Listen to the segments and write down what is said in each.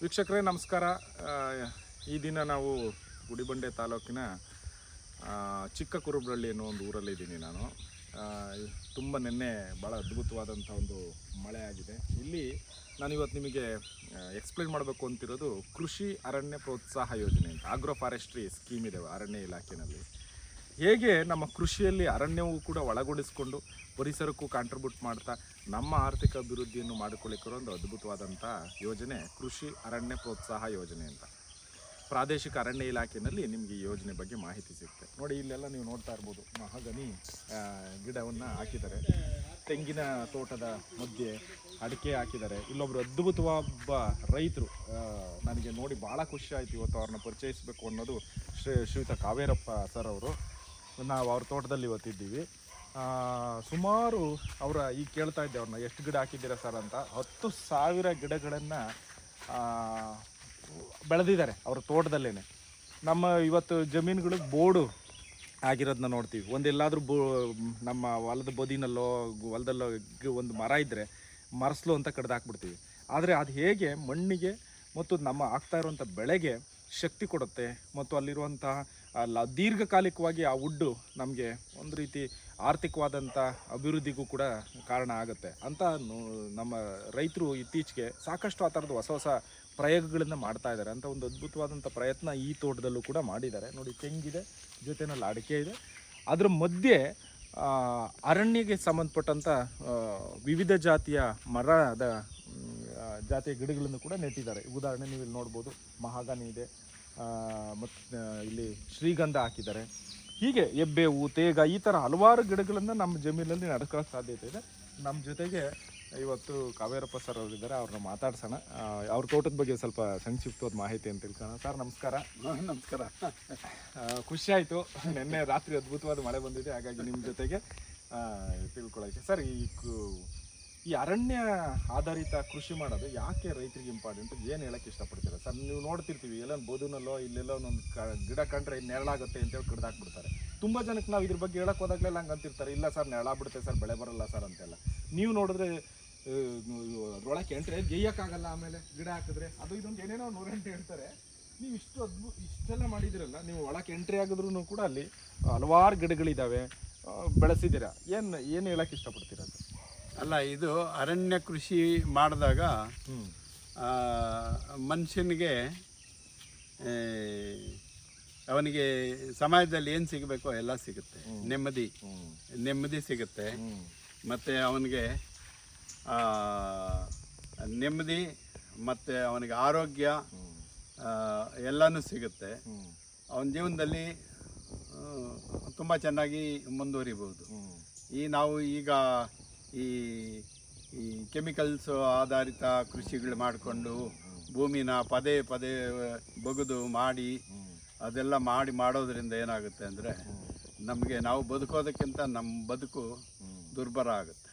ವೀಕ್ಷಕರೇ, ನಮಸ್ಕಾರ. ಈ ದಿನ ನಾವು ಗುಡಿಬಂಡೆ ತಾಲೂಕಿನ ಚಿಕ್ಕ ಕುರುಬ್ರಳ್ಳಿ ಅನ್ನೋ ಒಂದು ಊರಲ್ಲಿ ಇದ್ದೀನಿ ನಾನು. ತುಂಬ ನಿನ್ನೆ ಭಾಳ ಅದ್ಭುತವಾದಂಥ ಒಂದು ಮಳೆ ಆಗಿದೆ. ಇಲ್ಲಿ ನಾನು ಇವತ್ತು ನಿಮಗೆ ಎಕ್ಸ್ಪ್ಲೇನ್ ಮಾಡಬೇಕು ಅಂತಿರೋದು ಕೃಷಿ ಅರಣ್ಯ ಪ್ರೋತ್ಸಾಹ ಯೋಜನೆ ಅಂತ. ಆಗ್ರೋ ಫಾರೆಸ್ಟ್ರಿ ಸ್ಕೀಮ್ ಇದೆ ಅರಣ್ಯ ಇಲಾಖೆಯಲ್ಲಿ ಹೇಗೆ ನಮ್ಮ ಕೃಷಿಯಲ್ಲಿ ಅರಣ್ಯವೂ ಕೂಡ ಒಳಗೊಳಿಸ್ಕೊಂಡು ಪರಿಸರಕ್ಕೂ ಕಾಂಟ್ರಿಬ್ಯೂಟ್ ಮಾಡ್ತಾ ನಮ್ಮ ಆರ್ಥಿಕ ಅಭಿವೃದ್ಧಿಯನ್ನು ಮಾಡಿಕೊಳ್ಳಿಕ್ಕಿರೋ ಒಂದು ಅದ್ಭುತವಾದಂಥ ಯೋಜನೆ, ಕೃಷಿ ಅರಣ್ಯ ಪ್ರೋತ್ಸಾಹ ಯೋಜನೆ ಅಂತ. ಪ್ರಾದೇಶಿಕ ಅರಣ್ಯ ಇಲಾಖೆಯಲ್ಲಿ ನಿಮಗೆ ಈ ಯೋಜನೆ ಬಗ್ಗೆ ಮಾಹಿತಿ ಸಿಗುತ್ತೆ. ನೋಡಿ, ಇಲ್ಲೆಲ್ಲ ನೀವು ನೋಡ್ತಾ ಇರ್ಬೋದು, ಮಹಾಗನಿ ಗಿಡವನ್ನು ಹಾಕಿದ್ದಾರೆ. ತೆಂಗಿನ ತೋಟದ ಮಧ್ಯೆ ಅಡಿಕೆ ಹಾಕಿದ್ದಾರೆ. ಇಲ್ಲೊಬ್ರು ಅದ್ಭುತವಾದ ರೈತರು ನನಗೆ ನೋಡಿ ಭಾಳ ಖುಷಿ ಆಯಿತು ಇವತ್ತು ಅವ್ರನ್ನ ಪರಿಚಯಿಸಬೇಕು ಅನ್ನೋದು ಶ್ರೀ ಶ್ರೀಯುತ ಕಾವೇರಪ್ಪ ಸರ್ ಅವರು. ನಾವು ಅವ್ರ ತೋಟದಲ್ಲಿ ಇವತ್ತಿದ್ದೀವಿ ಸುಮಾರು ಅವರ ಈಗ ಕೇಳ್ತಾ ಇದ್ದೆ ಅವ್ರನ್ನ, ಎಷ್ಟು ಗಿಡ ಹಾಕಿದ್ದೀರಾ ಸರ್ ಅಂತ. ಹತ್ತು ಸಾವಿರ ಗಿಡಗಳನ್ನು ಬೆಳೆದಿದ್ದಾರೆ ಅವ್ರ ತೋಟದಲ್ಲೇ ನಮ್ಮ ಇವತ್ತು ಜಮೀನುಗಳು ಬೋರ್ಡು ಆಗಿರೋದನ್ನ ನೋಡ್ತೀವಿ. ಒಂದೆಲ್ಲಾದರೂ ಬೋ, ನಮ್ಮ ಹೊಲದ ಬದಿನಲ್ಲೋ, ಹೊಲದಲ್ಲೋ ಒಂದು ಮರ ಇದ್ದರೆ ಮರಸ್ಲು ಅಂತ ಕಡ್ದು ಹಾಕ್ಬಿಡ್ತೀವಿ. ಆದರೆ ಅದು ಹೇಗೆ ಮಣ್ಣಿಗೆ ಮತ್ತು ನಮ್ಮ ಆಗ್ತಾ ಇರುವಂಥ ಬೆಳೆಗೆ ಶಕ್ತಿ ಕೊಡುತ್ತೆ ಮತ್ತು ಅಲ್ಲಿರುವಂತಹ ಅಲ್ಲ, ದೀರ್ಘಕಾಲಿಕವಾಗಿ ಆ ವುಡ್ಡು ನಮಗೆ ಒಂದು ರೀತಿ ಆರ್ಥಿಕವಾದಂಥ ಅಭಿವೃದ್ಧಿಗೂ ಕೂಡ ಕಾರಣ ಆಗುತ್ತೆ. ಅಂತ ನಮ್ಮ ರೈತರು ಇತ್ತೀಚೆಗೆ ಸಾಕಷ್ಟು ಆ ಥರದ ಹೊಸ ಹೊಸ ಪ್ರಯೋಗಗಳನ್ನು ಮಾಡ್ತಾ ಇದ್ದಾರೆ. ಅಂತ ಒಂದು ಅದ್ಭುತವಾದಂಥ ಪ್ರಯತ್ನ ಈ ತೋಟದಲ್ಲೂ ಕೂಡ ಮಾಡಿದ್ದಾರೆ. ನೋಡಿ, ತೆಂಗಿದೆ, ಜೊತೆನಲ್ಲಿ ಅಡಿಕೆ ಇದೆ. ಅದರ ಮಧ್ಯೆ ಅರಣ್ಯಕ್ಕೆ ಸಂಬಂಧಪಟ್ಟಂಥ ವಿವಿಧ ಜಾತಿಯ ಮರದ ಜಾತಿಯ ಗಿಡಗಳನ್ನು ಕೂಡ ನೆಟ್ಟಿದ್ದಾರೆ. ಉದಾಹರಣೆ ನೀವು ಇಲ್ಲಿ ನೋಡ್ಬೋದು, ಮಹಾಗನಿ ಇದೆ ಮತ್ತು ಇಲ್ಲಿ ಶ್ರೀಗಂಧ ಹಾಕಿದ್ದಾರೆ. ಹೀಗೆ ಎಬ್ಬೇವು ತೇಗ ಈ ಥರ ಹಲವಾರು ಗಿಡಗಳನ್ನು ನಮ್ಮ ಜಮೀನಲ್ಲಿ ನಡ್ಕೊಳ್ಳೋಕೆ ಸಾಧ್ಯತೆ ಇದೆ. ನಮ್ಮ ಜೊತೆಗೆ ಇವತ್ತು ಕಾವೇರಪ್ಪ ಸರ್ ಅವರಿದ್ದಾರೆ ಅವ್ರನ್ನ ಮಾತಾಡ್ಸೋಣ. ಅವ್ರ ತೋಟದ ಬಗ್ಗೆ ಸ್ವಲ್ಪ ಸಂಕ್ಷಿಪ್ತವಾದ ಮಾಹಿತಿ ಅಂತ ತಿಳ್ಕೊಳ್ಳೋಣ. ಸರ್ ನಮಸ್ಕಾರ. ನಮಸ್ಕಾರ. ಖುಷಿ ಆಯಿತು. ನಿನ್ನೆ ರಾತ್ರಿ ಅದ್ಭುತವಾದ ಮಳೆ ಬಂದಿದೆ ಹಾಗಾಗಿ ನಿಮ್ಮ ಜೊತೆಗೆ ತಿಳ್ಕೊಳ್ಳೋಕ್ಕೆ ತಿಳ್ಕೊಳ್ಳೋಕೆ ಸರ್ ಈ ಈ ಅರಣ್ಯ ಆಧಾರಿತ ಕೃಷಿ ಮಾಡೋದು ಯಾಕೆ ರೈತರಿಗೆ ಇಂಪಾರ್ಟೆಂಟ್ ಏನು ಹೇಳಕ್ಕೆ ಇಷ್ಟಪಡ್ತೀರಾ? ಸರ್, ನೀವು ನೋಡ್ತಿರ್ತೀವಿ ಎಲ್ಲ ಬೋಧನಲ್ಲೋ ಇಲ್ಲೆಲ್ಲೋ ಒಂದು ಕ, ಗಿಡ ಕಂಡ್ರೆ ನೆರಳಾಗುತ್ತೆ ಅಂತೇಳಿ ಕಡ್ದು ಹಾಕ್ಬಿಡ್ತಾರೆ ತುಂಬ ಜನಕ್ಕೆ ನಾವು ಇದ್ರ ಬಗ್ಗೆ ಹೇಳಕ್ಕೆ ಹೋದಾಗಲೆಲ್ಲ ಹಂಗೆ ಅಂತಿರ್ತಾರೆ. ಇಲ್ಲ ಸರ್, ನೆರಳಾಗ್ಬಿಡುತ್ತೆ ಸರ್, ಬೆಳೆ ಬರಲ್ಲ ಸರ್ ಅಂತೆಲ್ಲ. ನೀವು ನೋಡಿದ್ರೆ ಅದರೊಳಕ್ಕೆ ಎಂಟ್ರೆ ಗೆಯ್ಯಕ್ಕಾಗಲ್ಲ ಆಮೇಲೆ ಗಿಡ ಹಾಕಿದ್ರೆ. ಅದು ಇದೊಂದು ಏನೇನೋ ನೂರೆಂಟು ಹೇಳ್ತಾರೆ. ನೀವು ಇಷ್ಟು ಅದ್ಭುತ ಇಷ್ಟೆಲ್ಲ ಮಾಡಿದಿರಲ್ಲ ನೀವು ಒಳಕ್ಕೆ ಎಂಟ್ರಿ ಆಗಿದ್ರು ಕೂಡ ಅಲ್ಲಿ ಹಲವಾರು ಗಿಡಗಳಿದ್ದಾವೆ ಬೆಳೆಸಿದ್ದೀರಾ? ಏನು ಏನು ಹೇಳಕ್ಕೆ ಇಷ್ಟಪಡ್ತೀರಾ ಅಲ್ಲ ಇದು ಅರಣ್ಯ ಕೃಷಿ ಮಾಡಿದಾಗ ಮನುಷ್ಯನಿಗೆ ಅವನಿಗೆ ಸಮಾಜದಲ್ಲಿ ಏನು ಸಿಗಬೇಕೋ ಎಲ್ಲ ಸಿಗುತ್ತೆ. ನೆಮ್ಮದಿ. ನೆಮ್ಮದಿ ಸಿಗುತ್ತೆ. ಮತ್ತು ಅವನಿಗೆ ನೆಮ್ಮದಿ ಮತ್ತು ಅವನಿಗೆ ಆರೋಗ್ಯ ಎಲ್ಲನೂ ಸಿಗುತ್ತೆ. ಅವನ ಜೀವನದಲ್ಲಿ ತುಂಬ ಚೆನ್ನಾಗಿ ಮುಂದುವರಿಬೋದು ಈ ನಾವು ಈಗ ಈ ಈ ಕೆಮಿಕಲ್ಸ್ ಆಧಾರಿತ ಕೃಷಿಗಳು ಮಾಡಿಕೊಂಡು ಭೂಮಿನ ಪದೇ ಪದೇ ಬಗೆದು ಮಾಡಿ ಅದೆಲ್ಲ ಮಾಡಿ ಮಾಡೋದ್ರಿಂದ ಏನಾಗುತ್ತೆ ಅಂದರೆ ನಮಗೆ ನಾವು ಬದುಕೋದಕ್ಕಿಂತ ನಮ್ಮ ಬದುಕು ದುರ್ಬರ ಆಗುತ್ತೆ.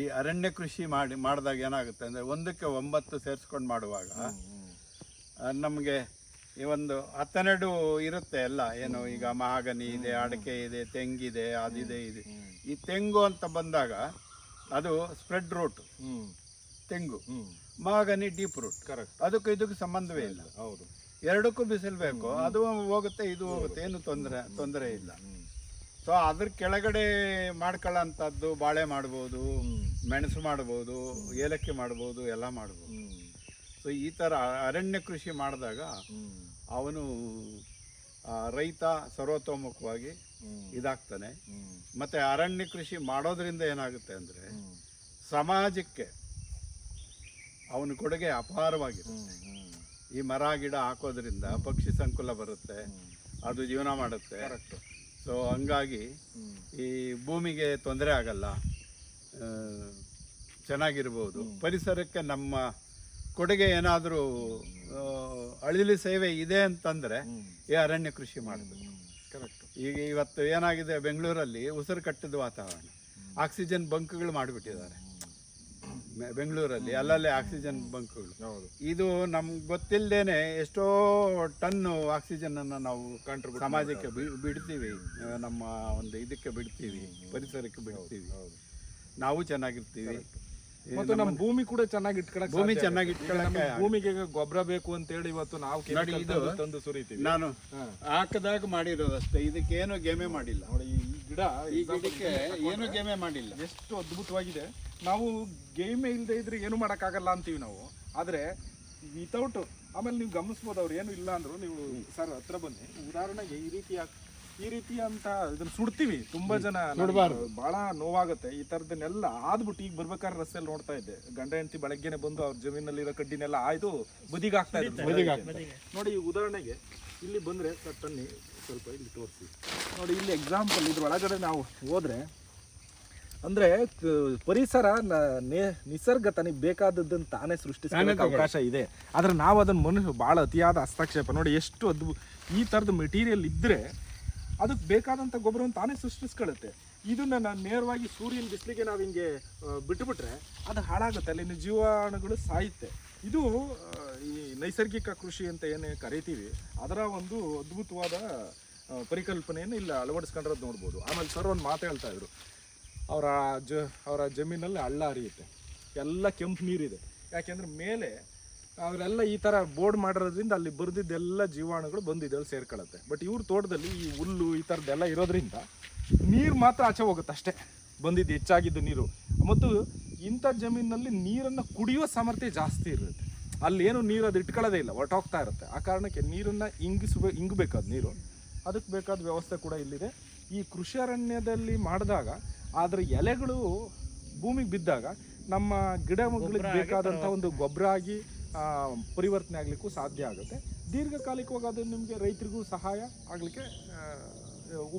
ಈ ಅರಣ್ಯ ಕೃಷಿ ಮಾಡಿ, ಮಾಡಿದಾಗ ಏನಾಗುತ್ತೆ ಅಂದರೆ ಒಂದಕ್ಕೆ ಒಂಬತ್ತು ಸೇರಿಸ್ಕೊಂಡು ಮಾಡುವಾಗ ನಮಗೆ ಈ ಒಂದು ಹತ್ತೆರಡು ಇರುತ್ತೆ ಎಲ್ಲ. ಏನು ಈಗ ಮಹಾಗನಿ ಇದೆ, ಅಡಿಕೆ ಇದೆ, ತೆಂಗಿದೆ, ಅದಿದೆ, ಇದೆ. ಈ ತೆಂಗು ಅಂತ ಬಂದಾಗ ಅದು ಸ್ಪ್ರೆಡ್ ರೂಟ್ ತೆಂಗು. ಮಾಗನಿ ಡೀಪ್ ರೂಟ್ ಕರೆಕ್ಟ್ ಅದಕ್ಕೂ ಇದಕ್ಕೂ ಸಂಬಂಧವೇ ಇಲ್ಲ. ಹೌದು. ಎರಡಕ್ಕೂ ಬಿಸಿಲು ಬೇಕು. ಅದು ಹೋಗುತ್ತೆ ಇದು ಹೋಗುತ್ತೆ. ಏನು ತೊಂದರೆ ತೊಂದರೆ ಇಲ್ಲ. ಸೊ ಅದ್ರ ಕೆಳಗಡೆ ಮಾಡ್ಕೊಳ್ಳೋಂಥದ್ದು ಬಾಳೆ ಮಾಡ್ಬೋದು ಮೆಣಸು ಮಾಡ್ಬೋದು ಏಲಕ್ಕಿ ಮಾಡ್ಬೋದು ಎಲ್ಲ ಮಾಡ್ಬೋದು. ಸೊ ಈ ಥರ ಅರಣ್ಯ ಕೃಷಿ ಮಾಡಿದಾಗ ಅವನು ರೈತ ಸರ್ವತೋಮುಖವಾಗಿ ಇದಾಗ್ತಾನೆ. ಮತ್ತೆ ಅರಣ್ಯ ಕೃಷಿ ಮಾಡೋದ್ರಿಂದ ಏನಾಗುತ್ತೆ ಅಂದರೆ ಸಮಾಜಕ್ಕೆ ಅವನ ಕೊಡುಗೆ ಹ್ಞೂ ಈ ಮರ ಗಿಡ ಹಾಕೋದ್ರಿಂದ ಪಕ್ಷಿ ಸಂಕುಲ ಬರುತ್ತೆ ಅದು ಜೀವನ ಮಾಡುತ್ತೆ. ಸೊ ಹಂಗಾಗಿ ಈ ಭೂಮಿಗೆ ತೊಂದರೆ ಆಗಲ್ಲ ಚೆನ್ನಾಗಿರ್ಬೋದು. ಪರಿಸರಕ್ಕೆ ನಮ್ಮ ಕೊಡುಗೆ ಏನಾದರೂ ಅಳಿಲಿ ಸೇವೆ ಇದೆ ಅಂತಂದರೆ ಈ ಅರಣ್ಯ ಕೃಷಿ ಮಾಡಬೇಕು ಕರೆಕ್ಟ್ ಈಗ ಇವತ್ತು ಏನಾಗಿದೆ ಬೆಂಗಳೂರಲ್ಲಿ ಉಸಿರು ಕಟ್ಟಿದ ವಾತಾವರಣ. ಆಕ್ಸಿಜನ್ ಬಂಕ್ಗಳು ಮಾಡಿಬಿಟ್ಟಿದ್ದಾರೆ. ಬೆಂಗಳೂರಲ್ಲಿ ಅಲ್ಲಲ್ಲೇ ಆಕ್ಸಿಜನ್ ಬಂಕ್ಗಳು. ಹೌದು. ಇದು ನಮ್ಗೆ ಗೊತ್ತಿಲ್ಲದೇನೆ ಎಷ್ಟೋ ಟನ್ನು ಆಕ್ಸಿಜನನ್ನು ನಾವು ಸಮಾಜಕ್ಕೆ ಬಿ- ಬಿಡ್ತೀವಿ. ನಮ್ಮ ಒಂದು ಇದಕ್ಕೆ ಬಿಡ್ತೀವಿ ಪರಿಸರಕ್ಕೆ ಬಿಡ್ತೀವಿ. ಹೌದು. ನಾವು ಚೆನ್ನಾಗಿರ್ತೀವಿ. ಮತ್ತು ನಮ್ಮ ಭೂಮಿ ಕೂಡ ಚೆನ್ನಾಗಿ ಇಟ್ಕೊಳಕ್ ಭೂಮಿ ಚೆನ್ನಾಗಿ ಇಟ್ಕೊಳ್ಳಕ್ಕೆ ಇಟ್ಕೊಳಕ್ಕೆ ಭೂಮಿಗೆ ಗೊಬ್ಬರ ಬೇಕು ಅಂತ ಹೇಳಿ ಇವತ್ತು ನಾವು ನೋಡಿ ಇದು- ತಂದು ಸುರಿತೀವಿ. ನಾನು ಹಾಕದಾಗ ಮಾಡಿರೋದು ಮಾಡಿರೋದಷ್ಟೇ. ಇದಕ್ಕೇನು ಗೇಮೆ ಮಾಡಿಲ್ಲ. ನೋಡಿ ಈ ಗಿಡ ಈ ಗಿಡಕ್ಕೆ ಏನು ಗೇಮೆ ಮಾಡಿಲ್ಲ. ಎಷ್ಟು ಅದ್ಭುತವಾಗಿದೆ. ನಾವು ಗೇಮೆ ಇಲ್ಲದೆ ಇದ್ರೆ ಏನು ಮಾಡೋಕ್ಕಾಗಲ್ಲ ಅಂತೀವಿ ನಾವು. ಆದರೆ ವಿತೌಟ್ ಆಮೇಲೆ ನೀವು ಗಮನಿಸ್ಬೋದು ಅವ್ರು ಏನು ಇಲ್ಲ ಅಂದ್ರು ನೀವು ಸರ್ ಹತ್ರ ಬನ್ನಿ. ಉದಾಹರಣೆಗೆ ಈ ರೀತಿಯ ಈ ರೀತಿ ಅಂತ ಇದನ್ನ ಸುಡ್ತೀವಿ. ತುಂಬಾ ಜನ ನನಗೆ ಬಹಳ ನೋವಾಗುತ್ತೆ. ಈ ತರದನ್ನೆಲ್ಲ ಆದ್ಬಿಟ್ಟು ಈಗ ಬರ್ಬೇಕಾದ್ರೆ ರಸ್ತೆಯಲ್ಲಿ ನೋಡ್ತಾ ಇದ್ದೆ. ಗಂಡ ಹೆಂಡತಿ ಬೆಳಗ್ಗೆನೆ ಬಂದು ಅವ್ರ ಜಮೀನಲ್ಲಿರೋ ಕಡ್ಡಿನೆಲ್ಲ ಆಯ್ದು ಬದಿಗಾಗ್ತಾ ಹಾಕ್ತಾ ಇದ್ರು. ನೋಡಿ ಈ ಉದಾಹರಣೆಗೆ ಇಲ್ಲಿ ಬಂದ್ರೆ ತನ್ನಿ ಸ್ವಲ್ಪ ಇಲ್ಲಿ ತೋರಿಸಿ. ನೋಡಿ ಇಲ್ಲಿ ಎಕ್ಸಾಂಪಲ್ ಇದ್ರ ಒಳಗಡೆ ನಾವು ಹೋದ್ರೆ ಅಂದ್ರೆ ಪರಿಸರ ನಿಸರ್ಗ ತನಗೆ ಬೇಕಾದದ್ದನ್ನು ತಾನೇ ಸೃಷ್ಟಿಸೋಕೆ ಅವಕಾಶ ಇದೆ. ಆದ್ರೆ ನಾವು ಅದನ್ನ ಮನುಷ್ಯ ಬಹಳ ಅತಿಯಾದ ಹಸ್ತಕ್ಷೇಪ. ನೋಡಿ ಎಷ್ಟು ಅದ್ಭುತ ಈ ತರದ ಮೆಟೀರಿಯಲ್ ಇದ್ರೆ ಅದಕ್ಕೆ ಬೇಕಾದಂಥ ಗೊಬ್ಬರವನ್ನು ತಾನೇ ಸೃಷ್ಟಿಸ್ಕೊಳ್ಳುತ್ತೆ. ಇದನ್ನು ನಾನು ನೇರವಾಗಿ ಸೂರ್ಯನ ಬಿಸಿಲಿಗೆ ನಾವು ಹಿಂಗೆ ಬಿಟ್ಟುಬಿಟ್ರೆ ಅದು ಹಾಳಾಗುತ್ತೆ. ಅಲ್ಲಿನ ಜೀವಾಣುಗಳು ಸಾಯುತ್ತೆ. ಇದು ಈ ನೈಸರ್ಗಿಕ ಕೃಷಿ ಅಂತ ಏನೇ ಕರಿತೀವಿ, ಅದರ ಒಂದು ಅದ್ಭುತವಾದ ಪರಿಕಲ್ಪನೆಯನ್ನು ಇಲ್ಲಿ ಅಳವಡಿಸ್ಕೊಂಡಿರೋದು ನೋಡ್ಬೋದು. ಆಮೇಲೆ ಸರ್ ಒಂದು ಮಾತು ಹೇಳ್ತಾ ಇದ್ರು. ಅವರ ಜ, ಅವರ ಜಮೀನಲ್ಲಿ ಹಳ್ಳ ಹರಿಯುತ್ತೆ. ಎಲ್ಲ ಕೆಂಪು ನೀರಿದೆ. ಯಾಕೆಂದ್ರೆ ಮೇಲೆ ಅವರೆಲ್ಲ ಈ ಥರ ಬೋರ್ಡ್ ಮಾಡಿರೋದ್ರಿಂದ ಅಲ್ಲಿ ಬರ್ದಿದ್ದೆಲ್ಲ ಜೀವಾಣುಗಳು ಬಂದು ಇದ್ರಲ್ಲಿ ಸೇರ್ಕೊಳ್ಳುತ್ತೆ. ಬಟ್ ಇವ್ರ ತೋಟದಲ್ಲಿ ಈ ಹುಲ್ಲು ಈ ಥರದ್ದೆಲ್ಲ ಇರೋದ್ರಿಂದ ನೀರು ಮಾತ್ರ ಆಚೆ ಹೋಗುತ್ತೆ ಅಷ್ಟೇ. ಬಂದಿದ್ದು ಹೆಚ್ಚಾಗಿದ್ದು ನೀರು. ಮತ್ತು ಇಂಥ ಜಮೀನಿನಲ್ಲಿ ನೀರನ್ನು ಕುಡಿಯುವ ಸಾಮರ್ಥ್ಯ ಜಾಸ್ತಿ ಇರುತ್ತೆ. ಅಲ್ಲೇನು ನೀರು ಅದು ಇಟ್ಕೊಳ್ಳೋದೇ ಇಲ್ಲ ಹೊರಟೋಗ್ತಾ ಇರುತ್ತೆ. ಆ ಕಾರಣಕ್ಕೆ ನೀರನ್ನು ಇಂಗಿಸಬೇ ಇಂಗಬೇಕು ಅದು ನೀರು. ಅದಕ್ಕೆ ಬೇಕಾದ ವ್ಯವಸ್ಥೆ ಕೂಡ ಇಲ್ಲಿದೆ. ಈ ಕೃಷಿ ಅರಣ್ಯದಲ್ಲಿ ಮಾಡಿದಾಗ ಅದರ ಎಲೆಗಳು ಭೂಮಿಗೆ ಬಿದ್ದಾಗ ನಮ್ಮ ಗಿಡ ಬೇಕಾದಂಥ ಒಂದು ಗೊಬ್ಬರ ಆಗಿ ಪರಿವರ್ತನೆ ಆಗಲಿಕ್ಕೂ ಸಾಧ್ಯ ಆಗುತ್ತೆ. ದೀರ್ಘಕಾಲಿಕವಾಗಿ ಅದು ನಿಮಗೆ ರೈತರಿಗೂ ಸಹಾಯ ಆಗಲಿಕ್ಕೆ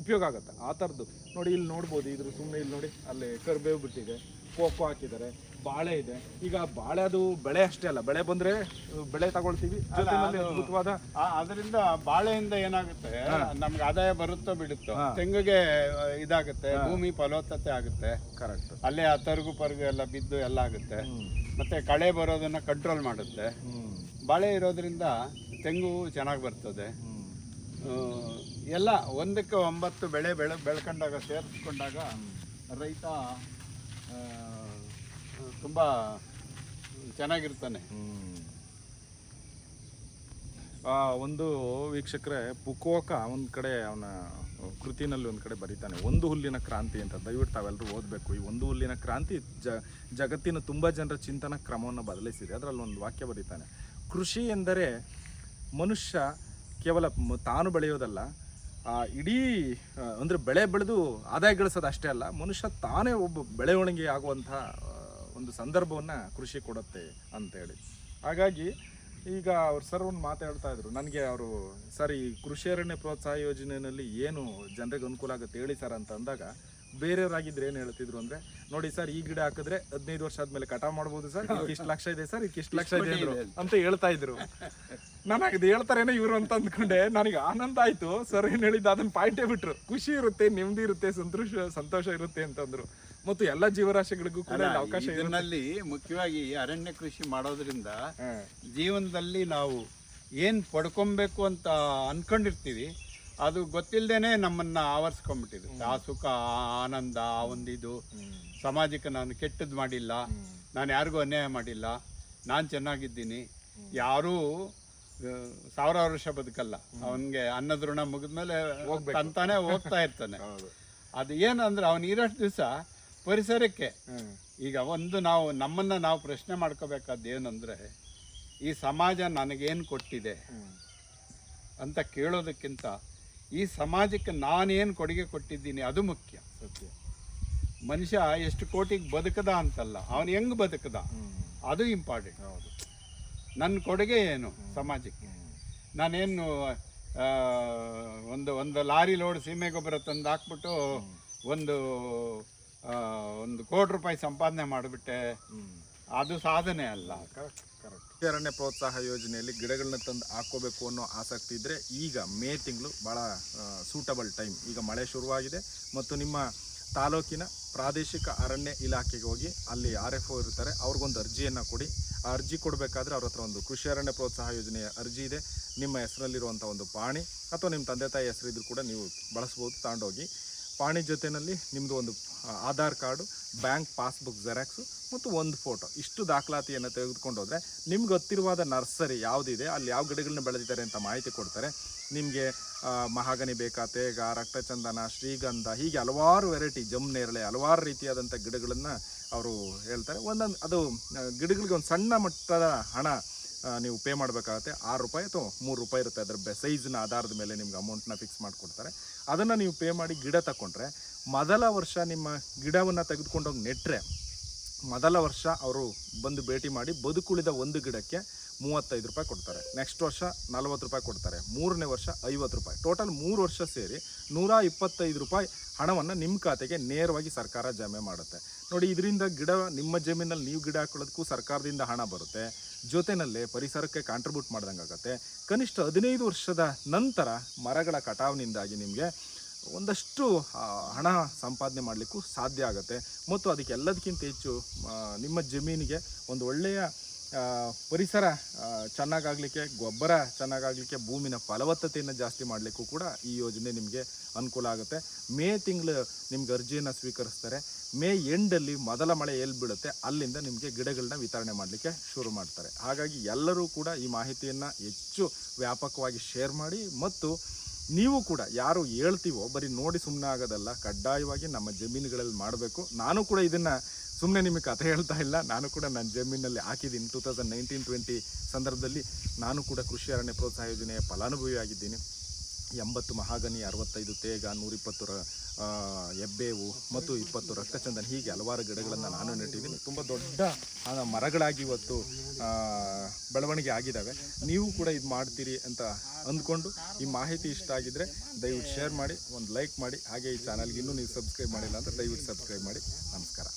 ಉಪಯೋಗ ಆಗುತ್ತೆ. ಆ ಥರದ್ದು ನೋಡಿ, ಇಲ್ಲಿ ನೋಡ್ಬೋದು, ಇದ್ರ ಸುಮ್ಮನೆ ಇಲ್ಲಿ ನೋಡಿ, ಅಲ್ಲಿ ಕರ್ಬೇವು ಬಿಟ್ಟಿದೆ. ಕೋಕೋ ಹಾಕಿದ್ದಾರೆ ಬಾಳೆ ಇದೆ. ಈಗ ಬಾಳೆ ಅದು ಬೆಳೆ ಅಷ್ಟೇ ಅಲ್ಲ ಬೆಳೆ ಬಂದ್ರೆ ಬೆಳೆ ತಗೊಳ್ತೀವಿ. ಜೊತೆನಲ್ಲಿ ಅದ್ಭುತವಾದ ಅದರಿಂದ ಬಾಳೆಯಿಂದ ಏನಾಗುತ್ತೆ ನಮ್ಗೆ ಆದಾಯ ಬರುತ್ತೋ ಬಿಡುತ್ತೋ ತೆಂಗಿಗೆ ಇದಾಗುತ್ತೆ ಭೂಮಿ ಫಲವತ್ತತೆ ಆಗುತ್ತೆ. ಕರೆಕ್ಟ್ ಅಲ್ಲೇ ಆ ತರ್ಗು ಪರ್ಗು ಎಲ್ಲ ಬಿದ್ದು ಎಲ್ಲ ಆಗುತ್ತೆ. ಮತ್ತೆ ಕಳೆ ಬರೋದನ್ನ ಕಂಟ್ರೋಲ್ ಮಾಡುತ್ತೆ. ಬಾಳೆ ಇರೋದ್ರಿಂದ ತೆಂಗು ಚೆನ್ನಾಗಿ ಬರ್ತದೆ. ಎಲ್ಲ ಒಂದಕ್ಕೆ ಒಂಬತ್ತು ಬೆಳೆ ಬೆಳೆ ಬೆಳ್ಕೊಂಡಾಗ ಸೇರಿಸ್ಕೊಂಡಾಗ ರೈತ ತುಂಬ ಚೆನ್ನಾಗಿರ್ತಾನೆ. ಒಂದು ವೀಕ್ಷಕರೇ, ಪುಕೋಕ ಒಂದು ಕಡೆ ಅವನ ಕೃತಿನಲ್ಲಿ ಒಂದು ಕಡೆ ಬರೀತಾನೆ. ಒಂದು ಹುಲ್ಲಿನ ಕ್ರಾಂತಿ ಅಂತ. ದಯವಿಟ್ಟು ತಾವೆಲ್ಲರೂ ಓದಬೇಕು. ಈ ಒಂದು ಹುಲ್ಲಿನ ಕ್ರಾಂತಿ ಜ, ಜಗತ್ತಿನ ತುಂಬ ಜನರ ಚಿಂತನ ಕ್ರಮವನ್ನು ಬದಲಿಸಿದೆ. ಅದರಲ್ಲಿ ಒಂದು ವಾಕ್ಯ ಬರೀತಾನೆ. ಕೃಷಿ ಎಂದರೆ ಮನುಷ್ಯ ಕೇವಲ ತಾನು ಬೆಳೆಯೋದಲ್ಲ ಇಡೀ ಅಂದರೆ ಬೆಳೆ ಬೆಳೆದು ಆದಾಯ ಗಳಿಸೋದು ಅಷ್ಟೇ ಅಲ್ಲ, ಮನುಷ್ಯ ತಾನೇ ಒಬ್ಬ ಬೆಳವಣಿಗೆ ಆಗುವಂಥ ಒಂದು ಸಂದರ್ಭವನ್ನು ಕೃಷಿ ಕೊಡುತ್ತೆ ಅಂತೇಳಿ ಹಾಗಾಗಿ ಈಗ ಅವ್ರು ಸರ್ ಒಂದು ಮಾತಾಡ್ತಾ ಇದ್ರು. ನನಗೆ ಅವರು, ಸರ್ ಈ ಕೃಷಿ ಅರಣ್ಯ ಪ್ರೋತ್ಸಾಹ ಯೋಜನೆಯಲ್ಲಿ ಏನು ಜನರಿಗೆ ಅನುಕೂಲ ಆಗುತ್ತೆ ಹೇಳಿ ಸರ್ ಅಂತ ಅಂದಾಗ ಬೇರೆಯವರಾಗಿದ್ರೆ ಏನು ಹೇಳ್ತಿದ್ರು ಅಂದ್ರೆ ನೋಡಿ ಸರ್ ಈ ಗಿಡ ಹಾಕಿದ್ರೆ ಹದಿನೈದು ವರ್ಷ ಆದ್ಮೇಲೆ ಕಟಾವ್ ಮಾಡ್ಬೋದು ಸರ್ ಇಷ್ಟು ಲಕ್ಷ ಇದೆ ಸರ್ ಇಷ್ಟು ಲಕ್ಷ ಇದೆ ಅಂದ್ರು ಅಂತ ಹೇಳ್ತಾ ಇದ್ರು. ನನಗೆ ಇದು ಹೇಳ್ತಾರೇನೋ ಇವರು ಅಂತ ಅಂದ್ಕೊಂಡೆ ನನಗೆ ಆನಂದ ಆಯ್ತು. ಸರ್ ಏನ್ ಹೇಳಿದ್ದು ಅದನ್ನ ಪಾಯಿಂಟೇ ಬಿಟ್ರು. ಖುಷಿ ಇರುತ್ತೆ ನೆಮ್ಮದಿ ಇರುತ್ತೆ ಸಂತೋಷ ಸಂತೋಷ ಇರುತ್ತೆ ಅಂತಂದ್ರು ಮತ್ತು ಎಲ್ಲ ಜೀವರಾಶಿಗಳಿಗೂ ಕೂಡ ಅವಕಾಶ ಇದರಲ್ಲಿ ಮುಖ್ಯವಾಗಿ ಅರಣ್ಯ ಕೃಷಿ ಮಾಡೋದ್ರಿಂದ ಜೀವನದಲ್ಲಿ ನಾವು ಏನು ಪಡ್ಕೊಬೇಕು ಅಂತ ಅನ್ಕೊಂಡಿರ್ತೀವಿ ಅದು ಗೊತ್ತಿಲ್ಲದೇನೆ ನಮ್ಮನ್ನ ಆವರಿಸ್ಕೊಂಡ್ಬಿಟ್ಟಿರುತ್ತೆ. ಆ ಸುಖ ಆ ಆನಂದ ಆ ಒಂದಿದು. ಸಮಾಜಕ್ಕೆ ನಾನು ಕೆಟ್ಟದ್ದು ಮಾಡಿಲ್ಲ. ನಾನು ಯಾರಿಗೂ ಅನ್ಯಾಯ ಮಾಡಿಲ್ಲ. ನಾನು ಚೆನ್ನಾಗಿದ್ದೀನಿ. ಯಾರೂ ಸಾವಿರಾರು ವರ್ಷ ಬದುಕಲ್ಲ. ಅವನಿಗೆ ಅನ್ನದ ಋಣ ಮುಗಿದ್ಮೇಲೆ ಅಂತಾನೆ ಹೋಗ್ತಾ ಇರ್ತಾನೆ. ಅದು ಅದು ಏನಂದ್ರೆ ಅವನು ಇರೋಷ್ಟು ದಿವಸ ಪರಿಸರಕ್ಕೆ. ಈಗ ಒಂದು ನಾವು ನಮ್ಮನ್ನ ನಾವು ಪ್ರಶ್ನೆ ಮಾಡ್ಕೋಬೇಕಾದ್ದು ಏನಂದ್ರೆ ಈ ಸಮಾಜ ನನಗೇನು ಕೊಟ್ಟಿದೆ? ಅಂತ ಕೇಳೋದಕ್ಕಿಂತ ಈ ಸಮಾಜಕ್ಕೆ ನಾನೇನು ಕೊಡುಗೆ ಕೊಟ್ಟಿದ್ದೀನಿ ಅದು ಮುಖ್ಯ. ಸತ್ಯ. ಮನುಷ್ಯ ಎಷ್ಟು ಕೋಟಿಗೆ ಬದುಕದ ಅಂತಲ್ಲ ಅವನು ಹೆಂಗ್ ಬದುಕದ? ಅದು ಇಂಪಾರ್ಟೆಂಟ್ ಹೌದು. ನನ್ನ ಕೊಡುಗೆ ಏನು ಸಮಾಜಕ್ಕೆ? ನಾನೇನು ಒಂದು ಒಂದು ಲಾರಿ ಲೋಡ್ ಸೀಮೆ ಗೊಬ್ಬರ ತಂದು ಹಾಕ್ಬಿಟ್ಟು ಒಂದು ಒಂದು ಕೋಟಿ ರೂಪಾಯಿ ಸಂಪಾದನೆ ಮಾಡಿಬಿಟ್ಟೆ. ಅದು ಸಾಧನೆ ಅಲ್ಲ. ಅರಣ್ಯ ಪ್ರೋತ್ಸಾಹ ಯೋಜನೆಯಲ್ಲಿ ಗಿಡಗಳನ್ನ ತಂದು ಹಾಕೋಬೇಕು ಅನ್ನೋ ಆಸಕ್ತಿ ಇದ್ದರೆ ಈಗ ಮೇ ತಿಂಗಳು ಭಾಳ ಸೂಟಬಲ್ ಟೈಮ್ ಈಗ ಮಳೆ ಶುರುವಾಗಿದೆ ಮತ್ತು ನಿಮ್ಮ ತಾಲೂಕಿನ ಪ್ರಾದೇಶಿಕ ಅರಣ್ಯ ಇಲಾಖೆಗೆ ಹೋಗಿ ಅಲ್ಲಿ ಆರ್ ಎಫ್ ಒ ಇರ್ತಾರೆ, ಅವ್ರಿಗೊಂದು ಅರ್ಜಿಯನ್ನು ಕೊಡಿ. ಆ ಅರ್ಜಿ ಕೊಡಬೇಕಾದ್ರೆ ಅವ್ರ ಹತ್ರ ಒಂದು ಕೃಷಿ ಅರಣ್ಯ ಪ್ರೋತ್ಸಾಹ ಯೋಜನೆಯ ಅರ್ಜಿ ಇದೆ. ನಿಮ್ಮ ಹೆಸರಲ್ಲಿರುವಂಥ ಒಂದು ಪಾಣಿ ಅಥವಾ ನಿಮ್ಮ ತಂದೆ ತಾಯಿ ಹೆಸರಿದ್ರು ಕೂಡ ನೀವು ಬಳಸ್ಬೋದು, ತಗೊಂಡೋಗಿ. ಪಾಣಿ ಜೊತೆಯಲ್ಲಿ ನಿಮ್ಮದು ಒಂದು Aadhaar card bank passbook xerox ಮತ್ತು ಒಂದು ಫೋಟೋ. ಇಷ್ಟು ದಾಖಲಾತಿಯನ್ನು ತೆಗೆದುಕೊಂಡು ಹೋದರೆ ನಿಮ್ಗೆ ಗೊತ್ತಿರುವಾದ ನರ್ಸರಿ ಯಾವುದಿದೆ, ಅಲ್ಲಿ ಯಾವ ಗಿಡಗಳನ್ನ ಬೆಳೆದಿದ್ದಾರೆ ಅಂತ ಮಾಹಿತಿ ಕೊಡ್ತಾರೆ. ನಿಮಗೆ ಮಹಾಗನಿ ಬೇಕಾ, ತೇಗ, ರಕ್ತಚಂದನ, ಶ್ರೀಗಂಧ, ಹೀಗೆ ಹಲವಾರು ವೆರೈಟಿ ಜಮ್ ನೇರಳೆ, ಹಲವಾರು ರೀತಿಯಾದಂಥ ಗಿಡಗಳನ್ನು ಅವರು ಹೇಳ್ತಾರೆ. ಒಂದೊಂದು, ಅದು ಗಿಡಗಳಿಗೆ ಒಂದು ಸಣ್ಣ ಮಟ್ಟದ ಹಣ ನೀವು ಪೇ ಮಾಡಬೇಕಾಗತ್ತೆ. ಆರು ರೂಪಾಯಿ ಅಥವಾ ಮೂರು ರೂಪಾಯಿ ಇರುತ್ತೆ. ಅದರ ಬೆ ಆಧಾರದ ಮೇಲೆ ನಿಮ್ಗೆ ಅಮೌಂಟ್ನ ಫಿಕ್ಸ್ ಮಾಡಿಕೊಡ್ತಾರೆ. ಅದನ್ನು ನೀವು ಪೇ ಮಾಡಿ ಗಿಡ ತಗೊಂಡ್ರೆ ಮೊದಲ ವರ್ಷ ನಿಮ್ಮ ಗಿಡವನ್ನು ತೆಗೆದುಕೊಂಡೋಗಿ ನೆಟ್ಟರೆ ಮೊದಲ ವರ್ಷ ಅವರು ಬಂದು ಭೇಟಿ ಮಾಡಿ ಬದುಕುಳಿದ ಒಂದು ಗಿಡಕ್ಕೆ ಮೂವತ್ತೈದು ರೂಪಾಯಿ ಕೊಡ್ತಾರೆ. ನೆಕ್ಸ್ಟ್ ವರ್ಷ ನಲವತ್ತು ರೂಪಾಯಿ ಕೊಡ್ತಾರೆ. ಮೂರನೇ ವರ್ಷ ಐವತ್ತು ರೂಪಾಯಿ. ಟೋಟಲ್ ಮೂರು ವರ್ಷ ಸೇರಿ ನೂರ ಇಪ್ಪತ್ತೈದು ರೂಪಾಯಿ ಹಣವನ್ನು ನಿಮ್ಮ ಖಾತೆಗೆ ನೇರವಾಗಿ ಸರ್ಕಾರ ಜಮೆ ಮಾಡುತ್ತೆ. ನೋಡಿ, ಇದರಿಂದ ಗಿಡ, ನಿಮ್ಮ ಜಮೀನಲ್ಲಿ ನೀವು ಗಿಡ ಹಾಕೊಳ್ಳೋದಕ್ಕೂ ಸರ್ಕಾರದಿಂದ ಹಣ ಬರುತ್ತೆ. ಜೊತೆಯಲ್ಲೇ ಪರಿಸರಕ್ಕೆ ಕಾಂಟ್ರಿಬ್ಯೂಟ್ ಮಾಡ್ದಂಗಾಗತ್ತೆ. ಕನಿಷ್ಠ ಹದಿನೈದು ವರ್ಷದ ನಂತರ ಮರಗಳ ಕಟಾವಿನಿಂದಾಗಿ ನಿಮಗೆ ಒಂದಷ್ಟು ಹಣ ಸಂಪಾದನೆ ಮಾಡಲಿಕ್ಕೂ ಸಾಧ್ಯ ಆಗುತ್ತೆ. ಮತ್ತು ಅದಕ್ಕೆ ಎಲ್ಲದಕ್ಕಿಂತ ಹೆಚ್ಚು ನಿಮ್ಮ ಜಮೀನಿಗೆ ಒಂದು ಒಳ್ಳೆಯ ಪರಿಸರ ಚೆನ್ನಾಗಾಗಲಿಕ್ಕೆ, ಗೊಬ್ಬರ ಚೆನ್ನಾಗಾಗಲಿಕ್ಕೆ, ಭೂಮಿನ ಫಲವತ್ತತೆಯನ್ನು ಜಾಸ್ತಿ ಮಾಡಲಿಕ್ಕೂ ಕೂಡ ಈ ಯೋಜನೆ ನಿಮಗೆ ಅನುಕೂಲ ಆಗುತ್ತೆ. ಮೇ ತಿಂಗಳು ನಿಮ್ಗೆ ಅರ್ಜಿಯನ್ನು ಸ್ವೀಕರಿಸ್ತಾರೆ. ಮೇ ಎಂಡಲ್ಲಿ ಮೊದಲ ಮಳೆ ಎಲ್ಲಿ ಬೀಳುತ್ತೆ ಅಲ್ಲಿಂದ ನಿಮಗೆ ಗಿಡಗಳನ್ನ ವಿತರಣೆ ಮಾಡಲಿಕ್ಕೆ ಶುರು ಮಾಡ್ತಾರೆ. ಹಾಗಾಗಿ ಎಲ್ಲರೂ ಕೂಡ ಈ ಮಾಹಿತಿಯನ್ನು ಹೆಚ್ಚು ವ್ಯಾಪಕವಾಗಿ ಶೇರ್ ಮಾಡಿ ಮತ್ತು ನೀವು ಕೂಡ ಯಾರು ಹೇಳ್ತೀವೋ ಬರೀ ನೋಡಿ ಸುಮ್ಮನೆ ಆಗೋದಲ್ಲ ಕಡ್ಡಾಯವಾಗಿ ನಮ್ಮ ಜಮೀನುಗಳಲ್ಲಿ ಮಾಡಬೇಕು. ನಾನು ಕೂಡ ಇದನ್ನು ಸುಮ್ಮನೆ ನಿಮಗೆ ಕಥೆ ಹೇಳ್ತಾ ಇಲ್ಲ. ನಾನು ಕೂಡ ನನ್ನ ಜಮೀನಲ್ಲಿ ಹಾಕಿದ್ದೀನಿ ಟೂ ತೌಸಂಡ್ ನೈನ್ಟೀನ್ ಟ್ವೆಂಟಿ ಸಂದರ್ಭದಲ್ಲಿ ನಾನು ಕೂಡ ಕೃಷಿ ಅರಣ್ಯ ಪ್ರೋತ್ಸಾಹ ಯೋಜನೆಯ ಫಲಾನುಭವಿ ಆಗಿದ್ದೀನಿ. ಎಂಬತ್ತು ಮಹಾಗನಿ ಅರವತ್ತೈದು ತೇಗ ನೂರಿಪ್ಪತ್ತು ರ ಆ, ಮತ್ತು ಇಪ್ಪತ್ತು ರಕ್ತಚಂದನ ಹೀಗೆ ಹಲವಾರು ಗಿಡಗಳನ್ನು ನಾನು ನೆಟ್ಟಿದ್ದೀನಿ. ತುಂಬ ದೊಡ್ಡ ಮರಗಳಾಗಿ ಇವತ್ತು ಬೆಳವಣಿಗೆ ಆಗಿದ್ದಾವೆ. ನೀವು ಕೂಡ ಇದು ಮಾಡ್ತೀರಿ ಅಂತ ಅಂದ್ಕೊಂಡು ಈ ಮಾಹಿತಿ ಇಷ್ಟ ಆಗಿದ್ದರೆ ದಯವಿಟ್ಟು ಶೇರ್ ಮಾಡಿ ಒಂದು ಲೈಕ್ ಮಾಡಿ. ಹಾಗೆ ಈ ಚಾನಲ್ಗೆ ಇನ್ನೂ ನೀವು ಸಬ್ಸ್ಕ್ರೈಬ್ ಮಾಡಿಲ್ಲ ಅಂದರೆ ದಯವಿಟ್ಟು ಸಬ್ಸ್ಕ್ರೈಬ್ ಮಾಡಿ. ನಮಸ್ಕಾರ.